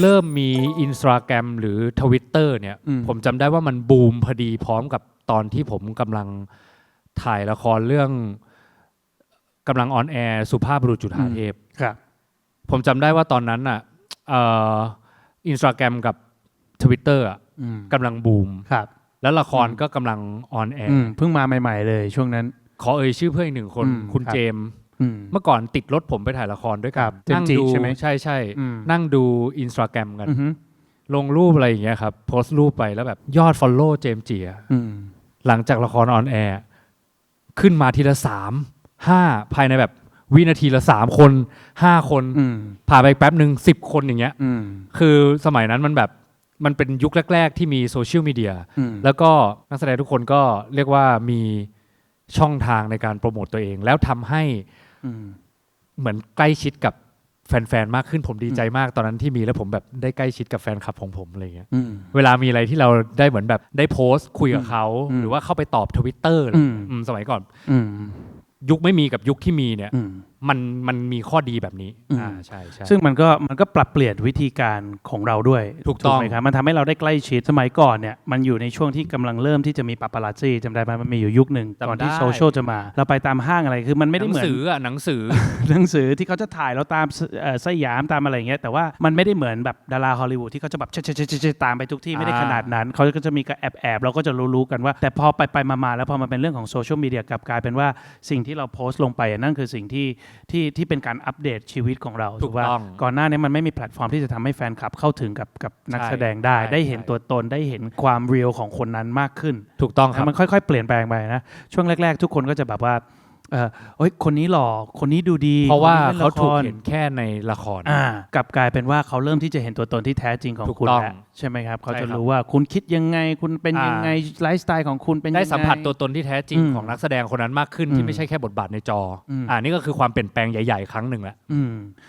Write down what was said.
เริ่มมี Instagram หรือ Twitter เนี่ยอืม ผมจำได้ว่ามันบูมพอดีพร้อมกับตอนที่ผมกำลังถ่ายละครเรื่องกำลังออนแอร์สุภาพบุรุษจุฑาเทพ ครับ ผมจำได้ว่าตอนนั้นอะเอ่ออินสตาแกรมกับ Twitter อะอืมกำลังบูม ครับแล้วละครก็กำลังออนแออืร์มเพิ่งมาใหม่ ๆ เลยช่วงนั้น ขอเอ่ยชื่อเพื่อนอีกหนึ่งคน อืมคุณครับ เจมส์อืม เมื่อก่อนติดรถผมไปถ่ายละครด้วยคกัรันบเจมส์จิดูใช่ไหมใช่ใช่อืมนั่งดูอินสตาแกรมกันอือฮึลงรูปอะไรอย่างเงี้ยครับโพสต์รูปไปแล้วแบบยอด Follow เจมส์จีอะอืมหลังจากละครออนแอร์ขึ้นมาทีละสามห้าภายในแบบวินาทีละสามคนห้าคนอืมผ่านไปแป๊บหนึ่งสิบคนอย่างเงี้ยอืมคือสมัยนั้นมันแบบมันเป็นยุคแรก ๆ ที่มีโซเชียลมีเดียอืมแล้วก็นักแสดงทุกคนก็เรียกว่ามีช่องทางในการโปรโมตตัวเอง แล้วทำให้อืม เหมือนใกล้ชิดกับแฟนๆ มากขึ้นผมดีใจมากตอนนั้นที่มีแล้วผมแบบได้ใกล้ชิดกับแฟนคลับของผมอะไรเงี้ยอืมเวลามีอะไรที่เราได้เหมือนแบบได้โพสต์คุยกับเขาอืมหรือว่าเข้าไปตอบทวิตเตอร์อืมสมัยก่อนอืมยุคไม่มีกับยุคที่มีเนี่ยอืมมันมันมีข้อดีแบบนี้อืมอ่าใช่ใช่ซึ่งมันก็มันก็ปรับเปลี่ยนวิธีการของเราด้วยถูกต้องไหมครับมันทำให้เราได้ใกล้ชิดสมัยก่อนเนี่ยมันอยู่ในช่วงที่กำลังเริ่มที่จะมีปาปารัซซี่จำได้ไหมมันมีอยู่ยุคหนึ่งก่อนที่โซเชียลจะมา เราไปตามห้างอะไรคือมันไม่หได้นัเหมือนสืออะหนังสือหนังสือที่เขาจะถ่ายเราตามสเอ่อสยามตามอะไรอย่างเงี้ยแต่ว่ามันไม่ได้เหมือนแบบดาราฮอลลีวูดที่เขาจะแบบเชเชเชตามไปทุกที่ไม่ได้อ่าขนาดนั้นเขาก็จะมีการแอบแอบๆเราก็จะรู้ๆกันว่า แต่พอไปไปๆมาๆแล้วพอมันเป็นเรื่องของโซเชียลมีเดียกลับกลายเป็นว่าสิ่งที่เราโพสต์ลงไปอะนั่นคือสิ่งที่ที่ที่เป็นการอัปเดตชีวิตของเราถูกป่ะต้องก่อนหน้านี้มันไม่มีแพลตฟอร์มที่จะทำให้แฟนคลับเข้าถึงกับกับนักใช่แสดงได้ใช่ได้เห็นใช่ตัวตนได้เห็นความเรียลของคนนั้นมากขึ้น ถูกต้องครับมันค่อยๆ เปลี่ยนแปลงไปนะช่วงแรก ๆ ทุกคนก็จะแบบว่า เออเฮ้ยคนนี้หล่อคนนี้ดูดีเพราะว่าคนนี้ล่นเขาละคถูกรเห็นแค่ในละคร อ่ากลับกลายเป็นว่าเขาเริ่มที่จะเห็นตัวตนที่แท้จริงของถูกคุณต้องแล้วใช่ไหมครับเขาใช่จะครับ รู้ว่าคุณคิดยังไงคุณเป็นอ่ายัยังไงไลฟ์สไตล์ของคุณเป็นยังไง ได้สัมผัสตัวตนที่แท้จริงอืมของนักแสดงคนนั้นมากขึ้นอืมที่ไม่ใช่แค่บทบาทในจออม อ่านี่ก็คือความเปลี่ยนแปลงใหญ่ ๆ ครั้งหนึ่งแหละ อืม